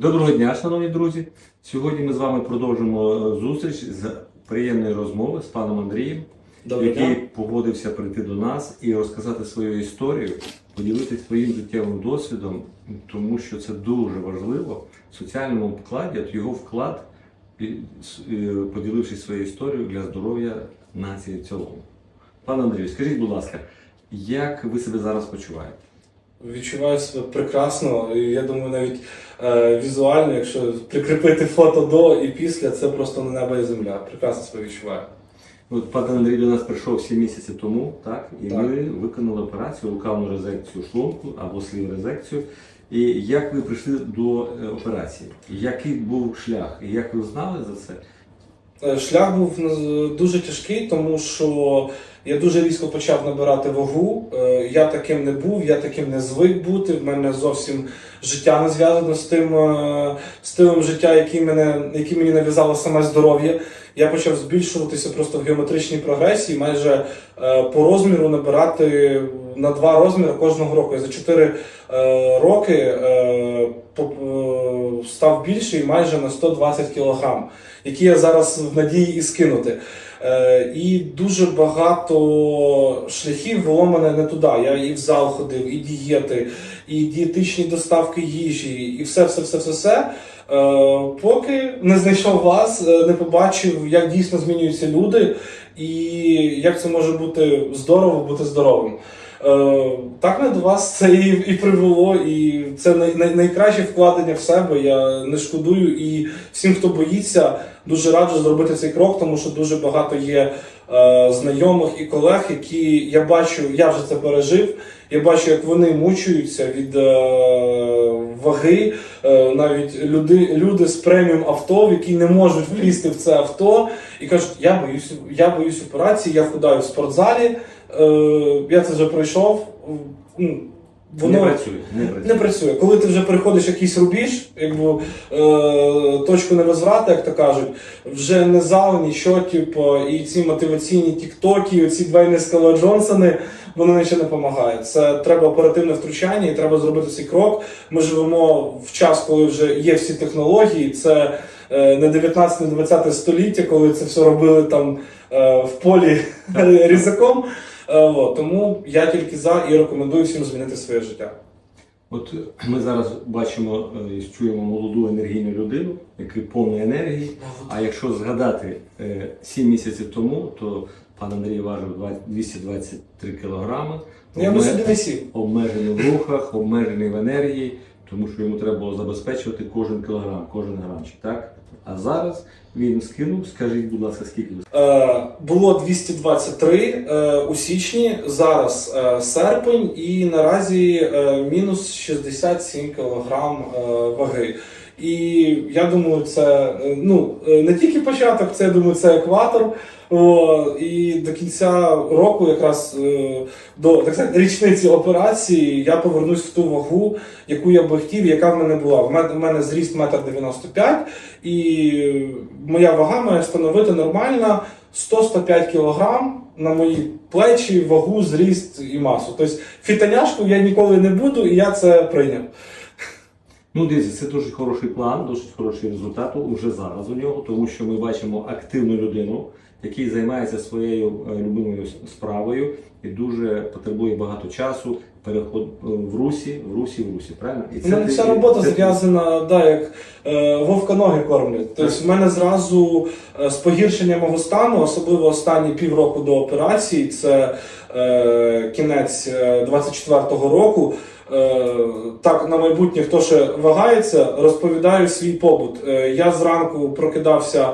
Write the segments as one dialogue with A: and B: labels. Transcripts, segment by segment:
A: Доброго дня, шановні друзі. Сьогодні ми з вами продовжимо е, зустріч з приємної розмови з паном Андрієм,
B: Доброго
A: який
B: дня.
A: погодився прийти до нас і розказати свою історію, поділитися своїм життєвим досвідом, тому що це дуже важливо в соціальному вкладі, от його вклад, е, поділившись своєю історією для здоров'я нації в цілому. Пане Андрію, скажіть, будь ласка, як ви себе зараз почуваєте?
B: Відчуваю себе прекрасно. і Я думаю, навіть е, візуально, якщо прикріпити фото до і після, це просто не небо і земля. Прекрасно себе відчуваю.
A: От пан Андрій до нас прийшов 7 місяців тому, так? І
B: Так.
A: ми виконали операцію лукавну резекцію шлунку або слів резекцію. І як ви прийшли до е, операції? Який був шлях? І як ви знали за це?
B: Е, Шлях був ну, дуже тяжкий, тому що я дуже різко почав набирати вагу. Е, Я таким не був, я таким не звик бути. В мене зовсім життя не зв'язано з тим е, стилем життя, який, мене, який мені нав'язало саме здоров'я. Я почав збільшуватися просто в геометричній прогресії, майже е, по розміру набирати на два розміри кожного року. Я за 4 е, роки е, е, став більший майже на 120 кілограм які я зараз в надії і скинути. Е, і дуже багато шляхів вело мене не туди. Я і в зал ходив, і дієти, і дієтичні доставки їжі, і все, все, все, все, все. Е, поки не знайшов вас, е, не побачив, як дійсно змінюються люди, і як це може бути здорово бути здоровим. Е, так не до вас це і, і привело, і це най, най, найкраще вкладення в себе. Я не шкодую. І всім, хто боїться, дуже раджу зробити цей крок, тому що дуже багато є е, знайомих і колег, які я бачу, я вже це пережив. Я бачу, як вони мучуються від е, ваги, е, навіть люди, люди з преміум авто, які не можуть влізти в це авто, і кажуть, я боюсь, я боюсь операції, я худаю в спортзалі. Е, я це вже пройшов. Ну,
A: Не працює. Не працює.
B: не працює. Коли ти вже переходиш якийсь рубіж, якби е, точку невозврату, як то кажуть, вже не зал, нічого, типу, і ці мотиваційні тіктоки, ці двойні скала Джонсони, воно нічого не допомагає. Це треба оперативне втручання і треба зробити цей крок. Ми живемо в час, коли вже є всі технології. Це е, не 19, не 20 століття, коли це все робили там е, в полі різаком. Е, от, тому я тільки за і рекомендую всім змінити своє життя.
A: От ми зараз бачимо е, і чуємо молоду енергійну людину, яка повна енергії. А якщо згадати 7 місяців тому, то пан Андрій важив 223 кілограми.
B: Я не сів.
A: обмежений в рухах, обмежений в енергії, тому що йому треба було забезпечувати кожен кілограм, кожен грамчик, так? А зараз він скинув, скажіть, будь ласка, скільки ви
B: Е, було 223 е, у січні, зараз е, серпень, і наразі е, мінус 67 кілограм е, ваги. І я думаю, це е, ну е, не тільки початок, це я думаю, це екватор. І до кінця року, якраз е, до так сказати, річниці операції, я повернусь в ту вагу, яку я би хотів, яка в мене була. В мене, зріст 1,95 м, і моя вага має становити нормально 100-105 кг на мої плечі, вагу, зріст і масу. Тобто фітаняшку я ніколи не буду, і я це прийняв.
A: Ну, дивіться, це дуже хороший план, дуже хороший результат уже зараз у нього, тому що ми бачимо активну людину, який займається своєю е, любимою справою і дуже потребує багато часу. Переход е, в русі, в русі, в русі, правильно? І
B: У мене
A: ти-
B: вся робота
A: це-
B: зв'язана, да, як е, вовка ноги кормлять. Тобто в мене зразу е, з погіршенням мого стану, особливо останні півроку до операції, це е, кінець е, 24-го року. Е, так, на майбутнє, хто ще вагається, розповідаю свій побут. Е, я зранку прокидався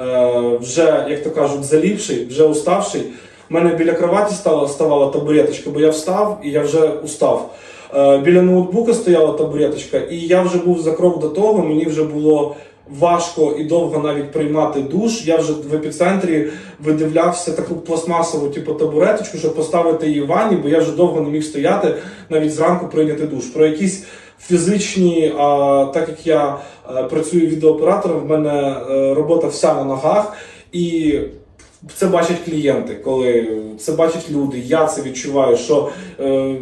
B: е, вже, як то кажуть, заліпший, вже уставший. У мене біля кроваті стала, ставала табуреточка, бо я встав і я вже устав. Е, Біля ноутбука стояла табуреточка, і я вже був за крок до того, мені вже було важко і довго навіть приймати душ. Я вже в епіцентрі видивлявся таку пластмасову типу, табуреточку, щоб поставити її в ванні, бо я вже довго не міг стояти, навіть зранку прийняти душ. Про якісь фізичні, а так як я е, працюю відеооператором, в мене е, робота вся на ногах. І це бачать клієнти, коли це бачать люди. Я це відчуваю, що е,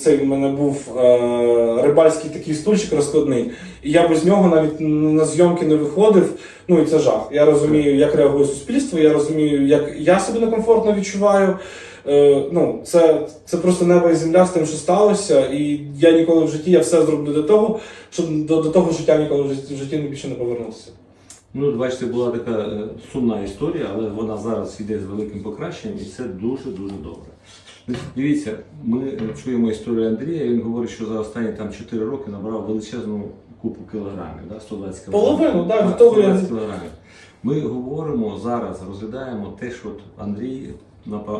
B: цей в мене був е, рибальський такий стульчик розкладний, і я без нього навіть на зйомки не виходив. Ну і це жах. Я розумію, як реагує суспільство, я розумію, як я себе некомфортно відчуваю. Е, ну, це, це просто небо і земля з тим, що сталося, і я ніколи в житті я все зроблю для того, щоб до, до того життя ніколи в житті, в більше не повернувся.
A: Ну, бачите, була така е, сумна історія, але вона зараз йде з великим покращенням, і це дуже-дуже добре. Дивіться, ми е, чуємо історію Андрія. Він говорить, що за останні там 4 роки набрав величезну купу кілограмів, да, 120 кілограмів.
B: Половину, да,
A: Так,
B: я-
A: 120 кілограмів. Ми говоримо зараз, розглядаємо те, що от Андрій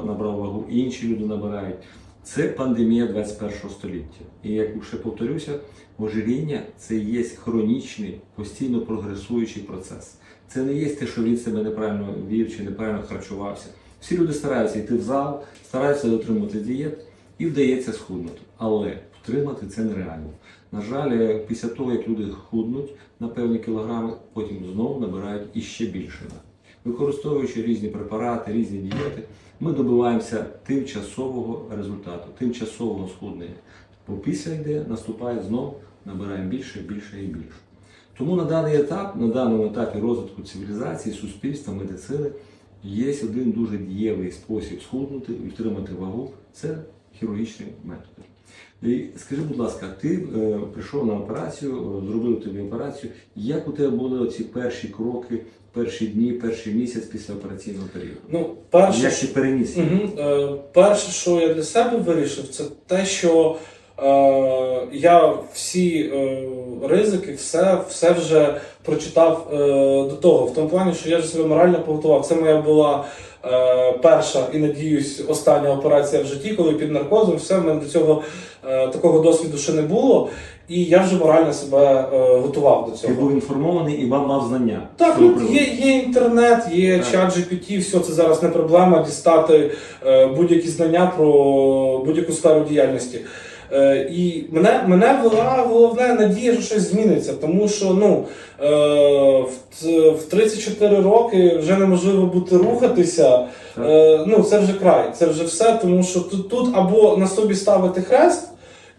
A: набрав вагу, інші люди набирають. Це пандемія 21 століття. І як ще повторюся, ожиріння це є хронічний, постійно прогресуючий процес. Це не є те, що він себе неправильно вів чи неправильно харчувався. Всі люди стараються йти в зал, стараються дотримувати дієт і вдається схуднути. Але втримати це нереально. На жаль, е, після того, як люди худнуть на певні кілограми, потім знову набирають іще більше. Використовуючи різні препарати, різні дієти, ми добиваємося тимчасового результату, тимчасового схуднення. Бо після йде, наступає знов, набираємо більше, більше і більше. Тому на даний етап, на даному етапі розвитку цивілізації, суспільства, медицини, є один дуже дієвий спосіб схуднути і втримати вагу це хірургічний метод. І скажи, будь ласка, ти е, прийшов на операцію, е, зробили тобі операцію. Як у тебе були ці перші кроки, перші дні, перший місяць після операційного періоду?
B: Ну, перше,
A: Як ти переніс?
B: Угу. Е, перше, що я для себе вирішив, це те, що е, я всі е, ризики, все, все вже прочитав е, до того, в тому плані, що я вже себе морально підготував. Це моя була е, перша і надіюсь, остання операція в житті, коли під наркозом, все в мене до цього е, такого досвіду ще не було. І я вже морально себе е, готував до
A: Ти
B: цього.
A: був інформований і вам мав знання.
B: Так, ну, є, є інтернет, є
A: Так.
B: чат GPT, все це зараз не проблема дістати е, будь-які знання про будь-яку сферу діяльності. Е, і мене, мене вела головне надія, що щось зміниться, тому що ну, е, в, в 34 роки вже неможливо бути рухатися. Е, ну, це вже край, це вже все, тому що тут, тут або на собі ставити хрест.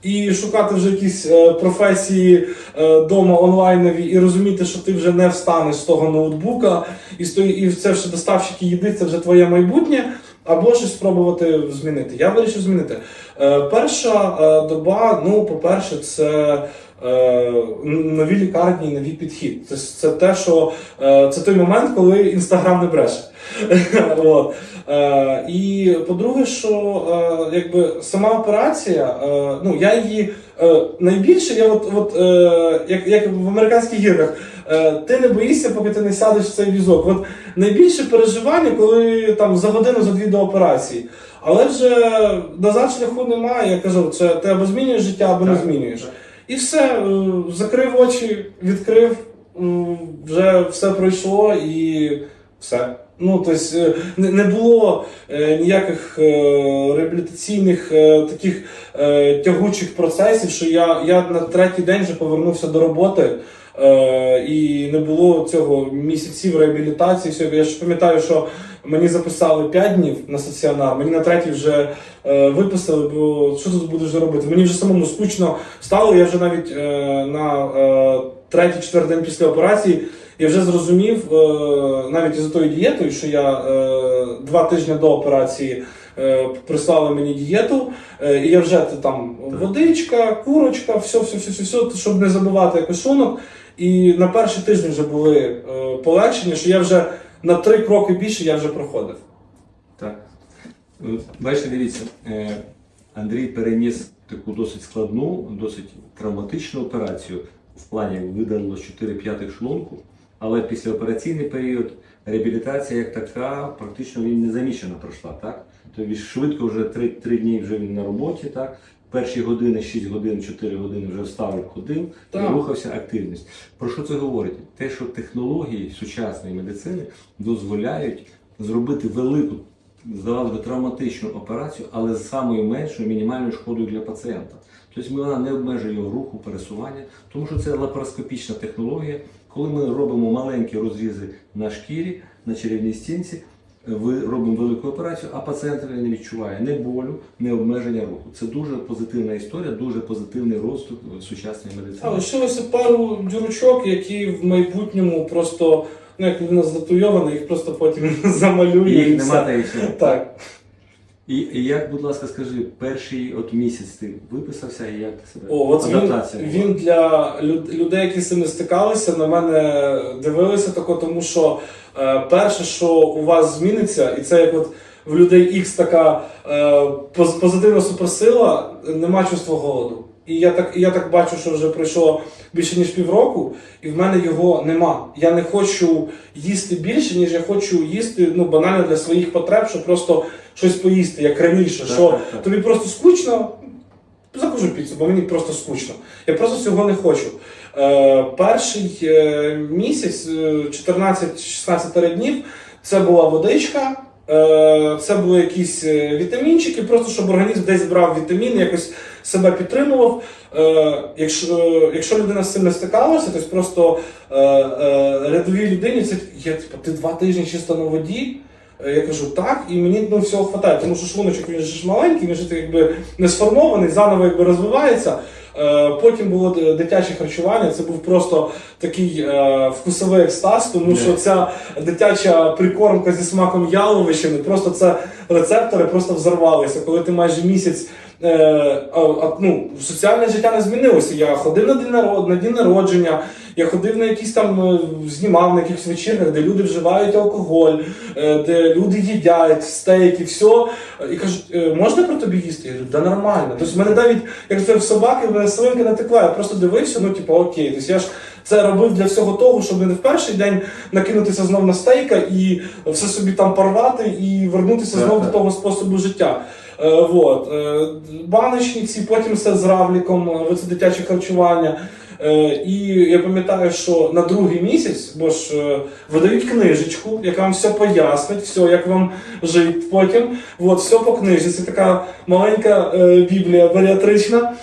B: І шукати вже якісь е, професії е, дома онлайнові і розуміти, що ти вже не встанеш з того ноутбука, і і це вже доставщики їди, це вже твоє майбутнє, або щось спробувати змінити. Я вирішив змінити. Е, перша е, доба, ну, по-перше, це. е, Нові лікарні, і новий підхід. Це, це те, що е, це той момент, коли інстаграм не бреше. От. Е, і по-друге, що е, якби сама операція, е, ну я її найбільше, я от, от як, як в американських гірках, е, ти не боїшся, поки ти не сядеш в цей візок. От найбільше переживання, коли там за годину, за дві до операції. Але вже назад шляху немає. Я кажу, це ти або змінюєш життя, або не
A: Так.
B: змінюєш. І все, закрив очі, відкрив, вже все пройшло і все. Ну, тобто не було е, ніяких е, реабілітаційних таких тягучих процесів, що я, я на третій день вже повернувся до роботи. І не було цього місяців реабілітації. Всього. Я ж пам'ятаю, що мені записали 5 днів на стаціонар, мені на третій вже виписали, бо що тут будеш робити? Мені вже самому скучно стало. Я вже навіть на е, третій, четвертий день після операції я вже зрозумів, е, навіть із тою дієтою, що я е, два тижні до операції е, прислали мені дієту, і я вже там водичка, курочка, все, все, все, все, все, щоб не забувати якось. І на перший тиждень вже були полегшення, що я вже на три кроки більше я вже проходив.
A: Так. Бачите, дивіться, Андрій переніс таку досить складну, досить травматичну операцію. В плані видалило 4 п'ятих шлунку, але післяопераційний період реабілітація як така практично він незамічено пройшла. Так? Тобто швидко вже 3, 3 дні вже він на роботі, так? перші години, 6 годин, 4 години вже встав, ходив
B: Так.
A: і рухався активність. Про що це говорить? Те, що технології сучасної медицини дозволяють зробити велику, здавалося б, травматичну операцію, але з самою меншою мінімальною шкодою для пацієнта. Тобто вона не обмежує його руху, пересування, тому що це лапароскопічна технологія, коли ми робимо маленькі розрізи на шкірі, на черевній стінці, ви робимо велику операцію, а пацієнт не відчуває ні болю, ні обмеження руху. Це дуже позитивна історія, дуже позитивний розвиток сучасної
B: А лишилося пару дюрочок, які в майбутньому просто, ну як людина здатуйована, їх просто потім замалює.
A: Їх
B: все.
A: нема та і все.
B: Так.
A: І, і як, будь ласка, скажи, перший от місяць ти виписався і як ти себе
B: О, от він,
A: адаптація? Він,
B: він для люд- людей, які з цим не стикалися, на мене дивилися тако, тому що е, перше, що у вас зміниться, і це як от в людей X така е, позитивна суперсила, нема чувства голоду. І я так, я так бачу, що вже пройшло більше ніж півроку, і в мене його нема. Я не хочу їсти більше, ніж я хочу їсти ну, банально для своїх потреб, щоб просто щось поїсти, як раніше.
A: Так,
B: що
A: так, так.
B: тобі просто скучно, закажу піцу, бо мені просто скучно. Я просто цього не хочу. Е, перший е, місяць, е, 14-16 днів, це була водичка, е, це були якісь е, вітамінчики, просто щоб організм десь брав вітаміни, якось себе підтримував. Е, якщо, е, якщо людина з цим не стикалася, то просто е, е, рядовій людині це я, типу, ти два тижні чисто на воді. Е, Я кажу так, і мені ну, всього вистачає, тому що шлуночок він ж маленький, він ж якби не сформований, заново якби розвивається. Е, Потім було дитяче харчування. Це був просто такий е, вкусовий екстаз, тому що ця дитяча прикормка зі смаком яловищини, просто це рецептори просто взорвалися. Коли ти майже місяць. Е, а, а, ну, соціальне життя не змінилося. Я ходив на день народ, на день народження, я ходив на якісь там знімав на якихось вечірках, де люди вживають алкоголь, де люди їдять стейки, все. І кажуть, «Е, можна про тобі їсти? Я кажу, да нормально. Тобто в мене навіть, як це в собаки, в мене натикла, не текла. Я просто дивився, ну типу, окей. Тобто я ж це робив для всього того, щоб не в перший день накинутися знов на стейка і все собі там порвати і вернутися знов
A: так.
B: до того способу життя. Е, вот. е, баночні потім все з равліком, е, це дитяче харчування. Е, і я пам'ятаю, що на другий місяць, бо ж е, видають книжечку, яка вам все пояснить, все, як вам жити потім. От, все по книжці. Це така маленька е, біблія баріатрична.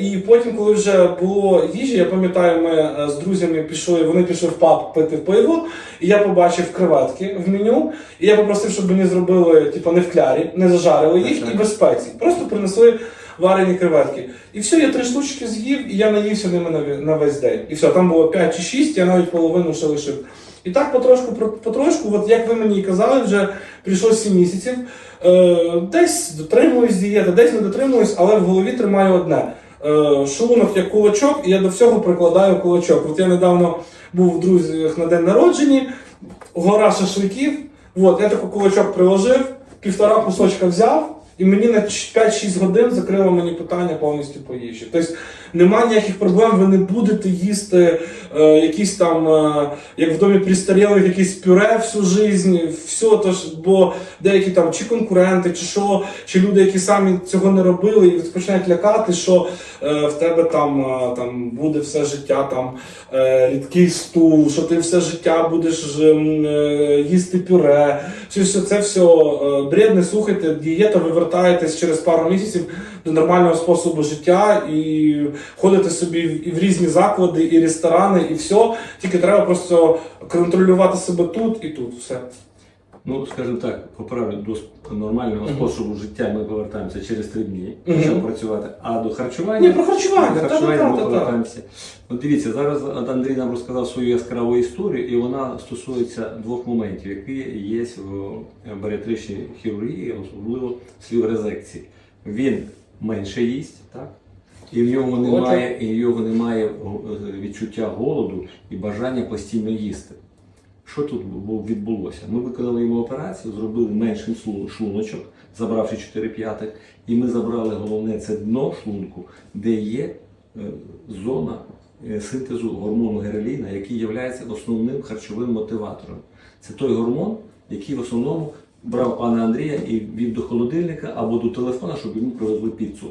B: І потім, коли вже було їжі, я пам'ятаю, ми з друзями пішли, вони пішли в паб пити пиво, і я побачив креветки в меню. І я попросив, щоб мені зробили, типу, не в клярі, не зажарили їх і без спецій. Просто принесли варені креветки. І все, я три штучки з'їв, і я наївся ними на, весь день. І все, там було 5 чи 6, я навіть половину ще лишив. І так потрошку, потрошку, от як ви мені казали, вже прийшло 7 місяців. Е, десь дотримуюсь дієти, десь не дотримуюсь, але в голові тримаю одне. Е, шлунок як кулачок, і я до всього прикладаю кулачок. От я недавно був в друзях на день народження, гора шашликів. От, я такий кулачок приложив, півтора кусочка взяв, і мені на 5-6 годин закрило мені питання повністю по їжі. Тобто немає ніяких проблем, ви не будете їсти е, якісь там, е, як в домі престарілих, якісь пюре всю жизнь, все, тож, бо деякі там чи конкуренти, чи що, чи люди, які самі цього не робили, і починають лякати, що е, в тебе там, е, там буде все життя там е, рідкий стул, що ти все життя будеш е, їсти пюре. Це все, це все е, бред, слухайте, дієта, ви вертаєтесь через пару місяців до нормального способу життя і ходите собі і в різні заклади, і ресторани, і все. Тільки треба просто контролювати себе тут і тут. Все.
A: Ну, скажімо так, по правилу до нормального
B: Мгм.
A: способу життя ми повертаємося через три дні,
B: Мгм.
A: щоб працювати. А до харчування,
B: Ні, про харчування,
A: до харчування
B: та-та-та,
A: ми
B: та-та.
A: повертаємося. От дивіться, зараз Андрій нам розказав свою яскраву історію, і вона стосується двох моментів, які є в баріатричній хірургії, особливо слів резекції. Він менше їсть, так? І в нього немає, і в нього немає е, відчуття голоду і бажання постійно їсти. Що тут відбулося? Ми виконали йому операцію, зробили менший шлуночок, забравши 4 п'ятих, і ми забрали головне це дно шлунку, де є е, зона е, синтезу гормону гереліна, який є основним харчовим мотиватором. Це той гормон, який в основному брав пана Андрія і вів до холодильника або до телефона, щоб йому привезли піцу.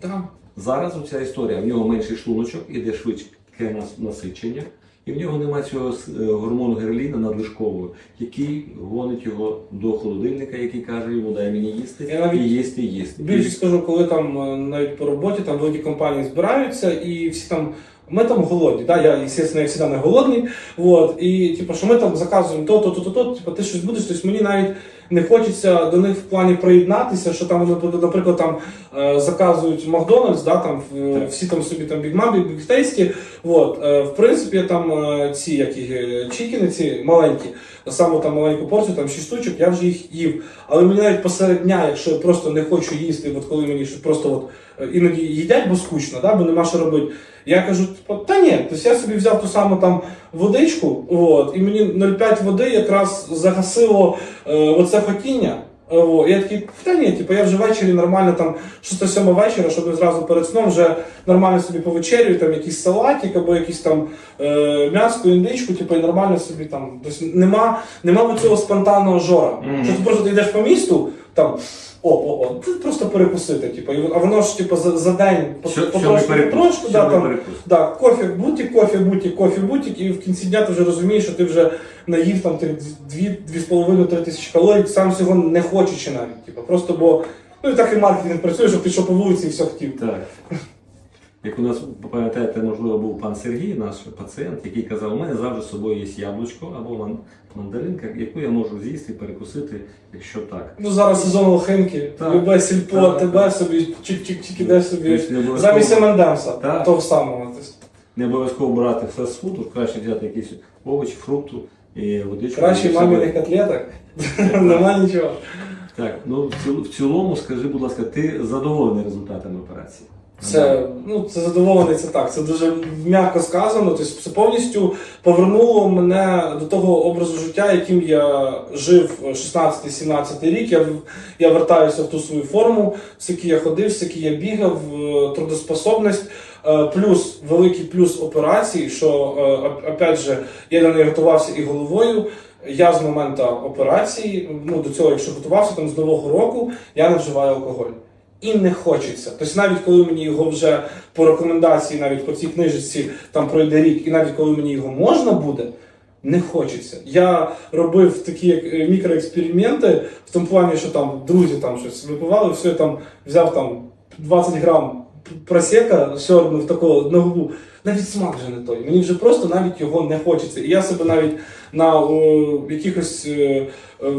B: Так.
A: Зараз оця історія, в нього менший шлуночок, іде швидке насичення, і в нього немає цього е, гормону гереліна надлишкового, який гонить його до холодильника, який каже йому, дай мені їсти,
B: Я навіть
A: і їсти, і їсти.
B: Більше скажу, коли там е, навіть по роботі там великі компанії збираються і всі там Ми там голодні, да? я, звісно, я завжди не голодний. Вот, і типу, що ми там заказуємо то, то, то, то, то, типу, ти щось будеш, тобто мені навіть не хочеться до них в плані приєднатися, що там, вони, наприклад, там е, заказують Макдональдс, да, там, в- всі там собі там бігмаби, бігтейські. Вот, е, в принципі, там е, ці які, чікіни, ці маленькі, саме там маленьку порцію, там 6 штучок, я вже їх їв. Але мені навіть посеред дня, якщо я просто не хочу їсти, от коли мені просто от, е, іноді їдять, бо скучно, да, бо нема що робити. Я кажу, та ні, тобто я собі взяв ту саму там водичку, от, і мені 0,5 води якраз загасило е, оце хотіння. Е, О, я такий, та ні, типу, я вже ввечері нормально там 6-7 вечора, щоб зразу перед сном вже нормально собі повечерюю, там якийсь салатик або якийсь там е, м'яско, індичку, типу, і нормально собі там. Тобто нема, нема цього спонтанного жора.
A: Мгм.
B: Що ти просто ти йдеш по місту, там. О, о, о, Це просто перекусити, типу, а воно ж типу за, за день
A: Що, що
B: потрошку, да, там. Да, кофе бутік, кофе бутік, кофе бутік, і в кінці дня ти вже розумієш, що ти вже наїв там 2,5-3 тисячі калорій, сам цього не хочучи навіть. Типу, просто бо ну і так і маркетинг працює, що ти йшов по вулиці і все хотів.
A: Так. Як у нас, пам'ятаєте, можливо, був пан Сергій, наш пацієнт, який казав, у мене завжди з собою є яблучко або мандаринка, яку я можу з'їсти перекусити, якщо так.
B: Ну зараз сезон лохинки, любе сільпо, тебе собі чик-чик-чик іде собі.
A: Тобто
B: Замість
A: Так.
B: того самого.
A: Не обов'язково брати фастфуд, краще взяти якісь овочі, фрукту і водичку.
B: Краще маминих котлеток, нема нічого.
A: Так, ну в цілому, скажи, будь ласка, ти задоволений результатами операції?
B: Це ну це задоволений, це так. Це дуже м'яко сказано. Тобто це повністю повернуло мене до того образу життя, яким я жив 16-17 рік. Я я вертаюся в ту свою форму, скільки я ходив, скільки я бігав, е, трудоспособність. Е, Плюс великий плюс операції, що е, опять же я до неї готувався і головою. Я з моменту операції, ну до цього, якщо готувався там з нового року, я не вживаю алкоголь і не хочеться. Тобто навіть коли мені його вже по рекомендації, навіть по цій книжці там пройде рік, і навіть коли мені його можна буде, не хочеться. Я робив такі е, мікроексперименти в тому плані, що там друзі там щось випивали, все я там взяв там 20 грам просека, сьорбнув такого на губу. Навіть смак вже не той. Мені вже просто навіть його не хочеться. І я себе навіть на о, якихось е, е,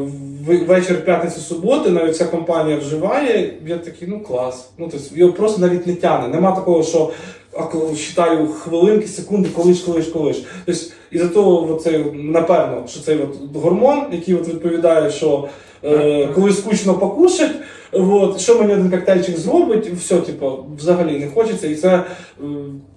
B: вечір п'ятниці суботи, навіть ця компанія вживає, я такий, ну клас. Ну, тобто, його просто навіть не тягне. Нема такого, що а коли вважаю хвилинки, секунди, колиш, колиш, колиш. Тобто, і за того, це, напевно, що цей от гормон, який от відповідає, що е, коли скучно покушать, от, що мені один коктейльчик зробить, все, типу, взагалі не хочеться. І це е,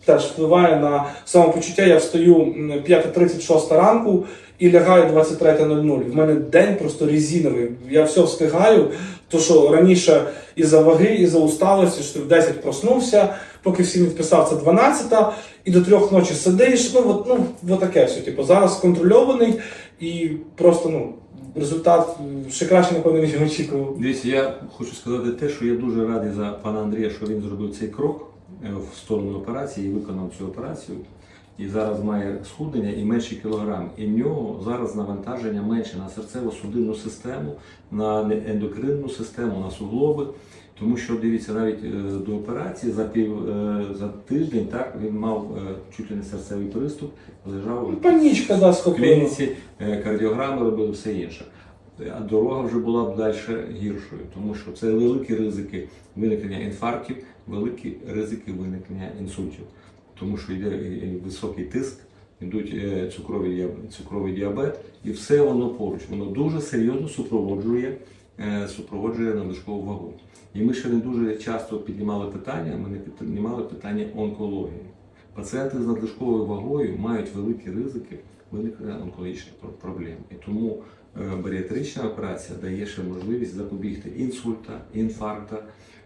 B: теж впливає на самопочуття. Я встаю м, 5.36 ранку і лягаю 23.00. В мене день просто резиновий. Я все встигаю. То що раніше із-за ваги, із-за усталості, що ти в 10 проснувся, поки всім відписав, це 12 і до трьох ночі сидиш. Ну, от, ну, от таке все. Типу, зараз контрольований і просто ну, результат ще краще, напевно, ніж очікував.
A: Дивіться, я хочу сказати те, що я дуже радий за пана Андрія, що він зробив цей крок е, в сторону операції і виконав цю операцію. І зараз має схуднення і менше кілограм. І в нього зараз навантаження менше на серцево-судинну систему, на ендокринну систему, на суглоби. Тому що дивіться, навіть е, до операції за пів е, за тиждень так він мав е, чуть ли не серцевий приступ, лежав
B: Ну, Панічка, да,
A: в клініці, кардіограми робили все інше. А дорога вже була б далі гіршою, тому що це великі ризики виникнення інфарктів, великі ризики виникнення інсультів, тому що йде високий тиск, йдуть цукровий, діаб- цукровий діабет, і все воно поруч. Воно дуже серйозно супроводжує, супроводжує надлишкову вагу. І ми ще не дуже часто піднімали питання, ми не піднімали питання онкології. Пацієнти з надлишковою вагою мають великі ризики виникнення онкологічних проблем. І тому е, баріатрична операція дає ще можливість запобігти інсульта, інфаркта,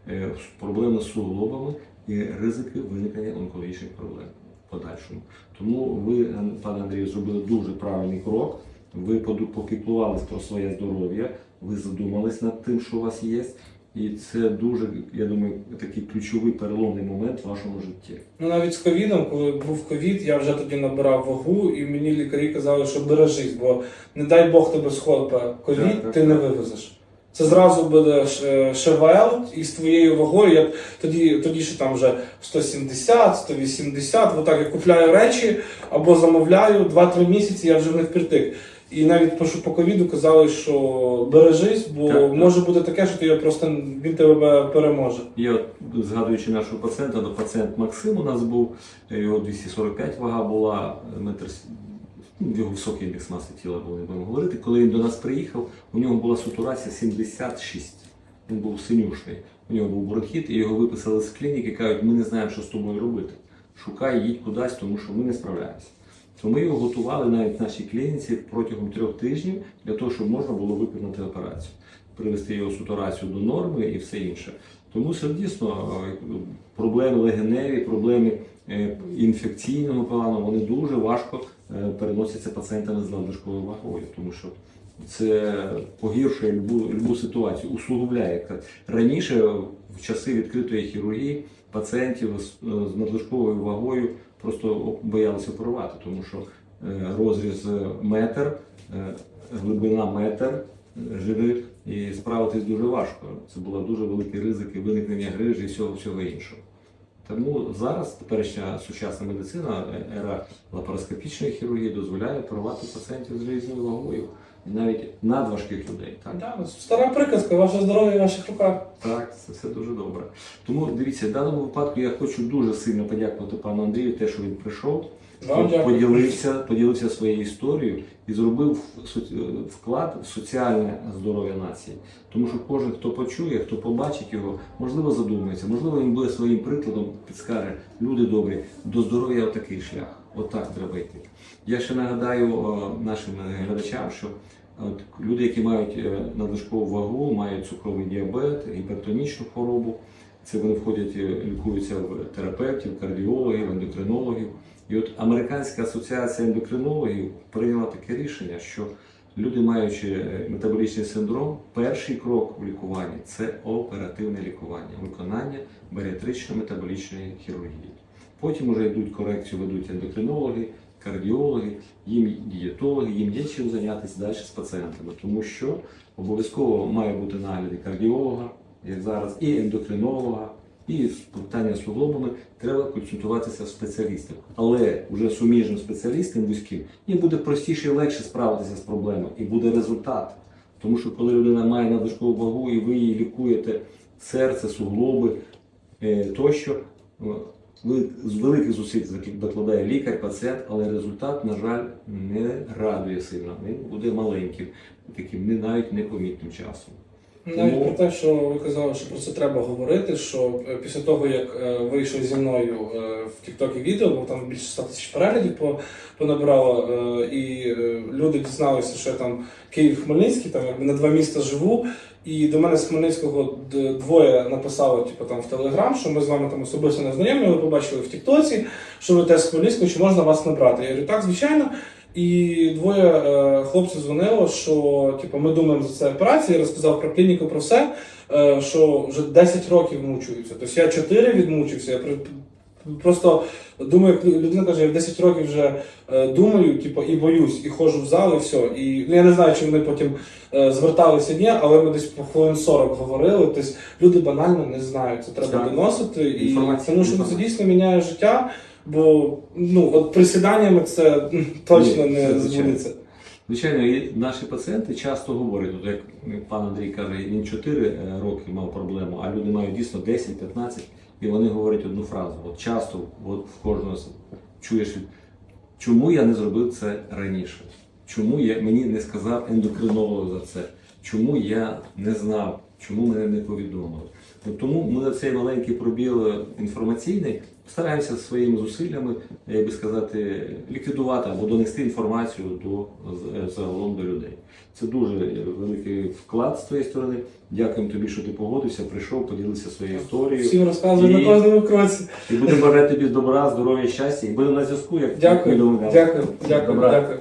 A: е, проблеми з суглобами і ризики виникнення онкологічних проблем в подальшому. Тому ви, е, пане Андрію, зробили дуже правильний крок. Ви попіклувались про своє здоров'я, ви задумались над тим, що у вас є. І це дуже, я думаю, такий ключовий переломний момент в вашому житті.
B: Ну навіть з ковідом, коли був ковід, я вже тоді набирав вагу, і мені лікарі казали, що бережись, бо не дай Бог тебе схопе ковід,
A: Так, так,
B: ти не вивезеш. Це зразу буде ШВЛ і з твоєю вагою. Я тоді, тоді ще там вже 170, 180, отак я купляю речі або замовляю 2-3 місяці, я вже в них притик. І навіть по, що по ковіду казали, що бережись, бо
A: Так, так.
B: може бути таке, що ти його просто він тебе переможе.
A: Я от, згадуючи нашого пацієнта, то пацієнт Максим у нас був, його 245 вага була, метр, його високий індекс маси тіла був, не будемо говорити. Коли він до нас приїхав, у нього була сатурація 76. Він був синюшний. У нього був бронхіт, і його виписали з клініки, кажуть, ми не знаємо, що з тобою робити. Шукай, їдь кудись, тому що ми не справляємося. То ми його готували навіть в нашій клініці протягом трьох тижнів для того, щоб можна було виконати операцію, привести його сатурацію до норми і все інше. Тому це дійсно е, проблеми легеневі, проблеми е, інфекційного плану, вони дуже важко е, переносяться пацієнтами з надлишковою вагою, тому що це погіршує любу, любу ситуацію, усугубляє. Раніше, в часи відкритої хірургії, пацієнтів з надлишковою вагою просто боялися оперувати, тому що е, розріз метр, е, глибина метр, е, жири, і справитись дуже важко. Це були дуже великі ризики виникнення грижі і всього, всього іншого. Тому зараз теперішня сучасна медицина, е, ера лапароскопічної хірургії дозволяє оперувати пацієнтів з різною вагою, і навіть надважких людей. Так?
B: Да, стара приказка, ваше здоров'я в ваших руках.
A: Так, це все дуже добре. Тому дивіться, в даному випадку я хочу дуже сильно подякувати пану Андрію, те, що він прийшов,
B: Вам дякую.
A: поділився, поділився своєю історією і зробив вклад в соціальне здоров'я нації. Тому що кожен, хто почує, хто побачить його, можливо, задумається, можливо, він буде своїм прикладом підскаже, люди добрі, до здоров'я отакий шлях. Отак треба йти. Я ще нагадаю о, нашим глядачам, що от, люди, які мають е, надлишкову вагу, мають цукровий діабет, гіпертонічну хворобу, це вони входять, е, лікуються в терапевтів, кардіологів, ендокринологів. І от Американська асоціація ендокринологів прийняла таке рішення, що люди, маючи е, метаболічний синдром, перший крок в лікуванні це оперативне лікування, виконання баріатрично-метаболічної хірургії. Потім вже йдуть корекцію, ведуть ендокринологи, кардіологи, їм дієтологи, їм є чим зайнятися далі з пацієнтами, тому що обов'язково має бути нагляд і кардіолога, як зараз, і ендокринолога, і питання з суглобами треба консультуватися з спеціалістом. Але вже суміжним спеціалістом вузьким їм буде простіше і легше справитися з проблемою, і буде результат. Тому що коли людина має надлишкову вагу і ви її лікуєте серце, суглоби е, тощо, з великих зусиль докладає лікар, пацієнт, але результат, на жаль, не радує сильно. Він буде маленьким, таким не навіть непомітним часом.
B: Навіть про те, що ви казали, що про це треба говорити, що е, після того, як е, вийшов зі мною е, в Тіктокі відео, бо там більше 100 тисяч переглядів по- понабирало, і люди дізналися, що я там Київ-Хмельницький, там якби на два міста живу. І до мене з Хмельницького двоє написали, типу, там в Телеграм, що ми з вами там особисто не знайомі, ви побачили в Тіктоці, що ви теж з Хмельницького, чи можна вас набрати. Я говорю, так, звичайно. І двоє е, хлопців дзвонило, що типу, ми думаємо за це операцію, я розказав про клініку, про все, е, що вже 10 років мучуються. Тобто я 4 відмучився. Я при- просто думаю, як людина каже, я в 10 років вже е, думаю, типу, і боюсь, і ходжу в зал, і все. І ну, я не знаю, чи вони потім е, зверталися ні, але ми десь по хвилин 40 говорили. Тобто люди банально не знають. Це треба
A: Так.
B: доносити. І
A: Інформація,
B: тому що це
A: інформація.
B: дійсно міняє життя. Бо ну от присіданнями це точно
A: Ні,
B: не
A: це звичайно.
B: збудеться.
A: Звичайно, і наші пацієнти часто говорять, от як пан Андрій каже, він 4 роки мав проблему, а люди мають дійсно 10-15, і вони говорять одну фразу. От часто от в кожного чуєш, чому я не зробив це раніше? Чому я, мені не сказав ендокринолог за це? Чому я не знав? Чому мене не повідомили? Тому ми на цей маленький пробіл е, інформаційний стараємося своїми зусиллями, як би сказати, ліквідувати або донести інформацію до загалом до людей. Це дуже великий вклад з твоєї сторони. Дякуємо тобі, що ти погодився, прийшов, поділився своєю історією.
B: Всім
A: розказуємо
B: на кожному кроці.
A: І будемо бажати тобі добра, здоров'я, щастя, і будемо на зв'язку, як
B: Дякую, дякую, дякую, дякую.